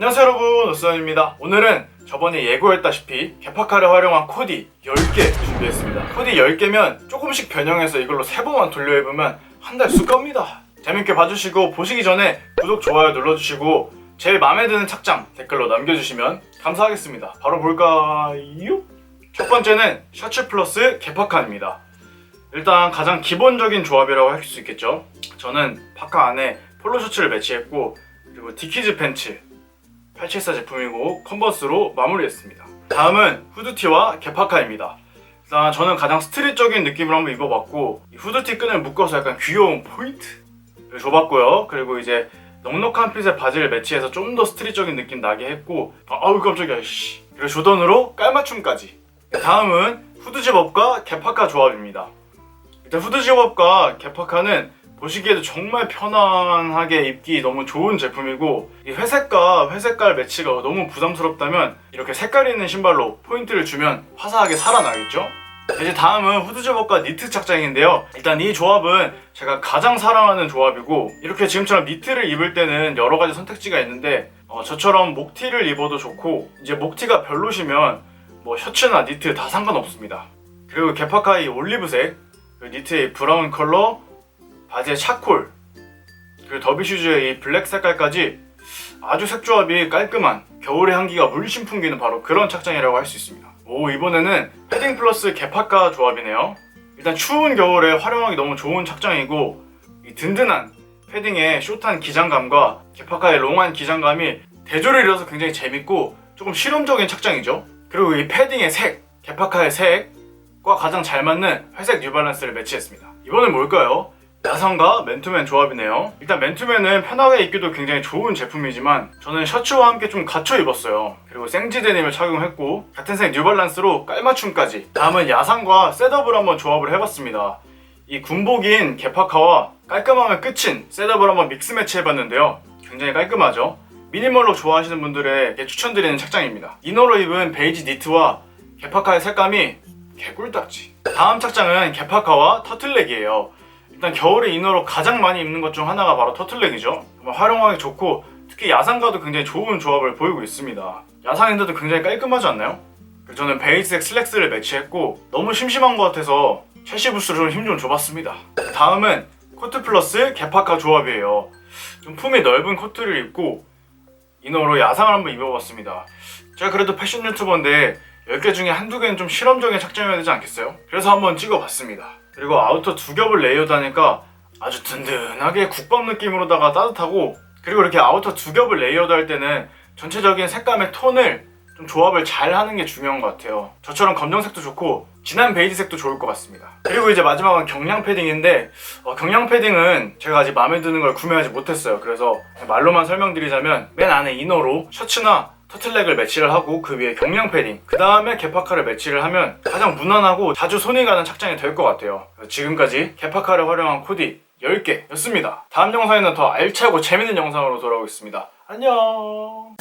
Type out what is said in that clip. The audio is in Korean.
안녕하세요 여러분. 오스원입니다. 오늘은 저번에 예고했다시피 개파카를 활용한 코디 10개 준비했습니다. 코디 10개면 조금씩 변형해서 이걸로 3번만 돌려입으면 한달쑥 갑니다. 재밌게 봐주시고 보시기 전에 구독, 좋아요 눌러주시고 제일 마음에 드는 착장 댓글로 남겨주시면 감사하겠습니다. 바로 볼까요? 첫 번째는 셔츠 플러스 개파카입니다. 일단 가장 기본적인 조합이라고 할 수 있겠죠? 저는 파카 안에 폴로 셔츠를 매치했고 그리고 디키즈 팬츠 874 제품이고 컨버스로 마무리했습니다. 다음은 후드티와 개파카입니다. 일단 저는 가장 스트릿적인 느낌을 한번 입어봤고 이 후드티 끈을 묶어서 약간 귀여운 포인트를 줘봤고요. 그리고 이제 넉넉한 핏의 바지를 매치해서 좀 더 스트릿적인 느낌 나게 했고 아, 아우 깜짝이야 씨. 그리고 조던으로 깔맞춤까지. 다음은 후드 집업과 개파카 조합입니다. 일단 후드 집업과 개파카는 보시기에도 정말 편안하게 입기 너무 좋은 제품이고 이 회색과 회색깔 매치가 너무 부담스럽다면 이렇게 색깔 있는 신발로 포인트를 주면 화사하게 살아나겠죠? 이제 다음은 후드 접업과 니트 착장인데요. 일단 이 조합은 제가 가장 사랑하는 조합이고 이렇게 지금처럼 니트를 입을 때는 여러 가지 선택지가 있는데 어, 저처럼 목티를 입어도 좋고 이제 목티가 별로시면 뭐 셔츠나 니트 다 상관없습니다. 그리고 개파카이 올리브색 그리고 니트의 브라운 컬러 바지에 차콜 그리고 더비슈즈의 이 블랙 색깔까지 아주 색조합이 깔끔한 겨울의 향기가 물씬 풍기는 바로 그런 착장이라고 할 수 있습니다. 오 이번에는 패딩 플러스 개파카 조합이네요. 일단 추운 겨울에 활용하기 너무 좋은 착장이고 이 든든한 패딩의 숏한 기장감과 개파카의 롱한 기장감이 대조를 이뤄서 굉장히 재밌고 조금 실험적인 착장이죠. 그리고 이 패딩의 색, 개파카의 색과 가장 잘 맞는 회색 뉴발란스를 매치했습니다. 이번엔 뭘까요? 야성과 맨투맨 조합이네요. 일단 맨투맨은 편하게 입기도 굉장히 좋은 제품이지만 저는 셔츠와 함께 좀 갖춰 입었어요. 그리고 생지 데님을 착용했고 같은 색 뉴발란스로 깔맞춤까지. 다음은 야상과 셋업을 한번 조합을 해봤습니다. 이 군복인 개파카와 깔끔함의 끝인 셋업을 한번 믹스 매치 해봤는데요. 굉장히 깔끔하죠. 미니멀로 좋아하시는 분들에게 추천드리는 착장입니다. 이너로 입은 베이지 니트와 개파카의 색감이 개꿀딱지. 다음 착장은 개파카와 터틀넥이에요. 일단 겨울에 이너로 가장 많이 입는 것 중 하나가 바로 터틀넥이죠. 정말 활용하기 좋고 특히 야상과도 굉장히 좋은 조합을 보이고 있습니다. 야상인데도 굉장히 깔끔하지 않나요? 저는 베이지색 슬랙스를 매치했고 너무 심심한 것 같아서 첼시 부스로 좀힘좀 줘봤습니다. 다음은 코트 플러스 개파카 조합이에요. 좀 품이 넓은 코트를 입고 이너로 야상을 한번 입어봤습니다. 제가 그래도 패션 유튜버인데 10개 중에 한두 개는 좀 실험적인 착장이어야 되지 않겠어요? 그래서 한번 찍어봤습니다. 그리고 아우터 두 겹을 레이어드 하니까 아주 든든하게 국밥 느낌으로다가 따뜻하고 그리고 이렇게 아우터 두 겹을 레이어드 할 때는 전체적인 색감의 톤을 좀 조합을 잘 하는 게 중요한 것 같아요. 저처럼 검정색도 좋고 진한 베이지색도 좋을 것 같습니다. 그리고 이제 마지막은 경량 패딩인데 어, 경량 패딩은 제가 아직 마음에 드는 걸 구매하지 못했어요. 그래서 말로만 설명드리자면 맨 안에 이너로 셔츠나 터틀넥을 매치를 하고 그 위에 경량 패딩 그 다음에 개파카를 매치를 하면 가장 무난하고 자주 손이 가는 착장이 될 것 같아요. 지금까지 개파카를 활용한 코디 10개였습니다. 다음 영상에는 더 알차고 재밌는 영상으로 돌아오겠습니다. 안녕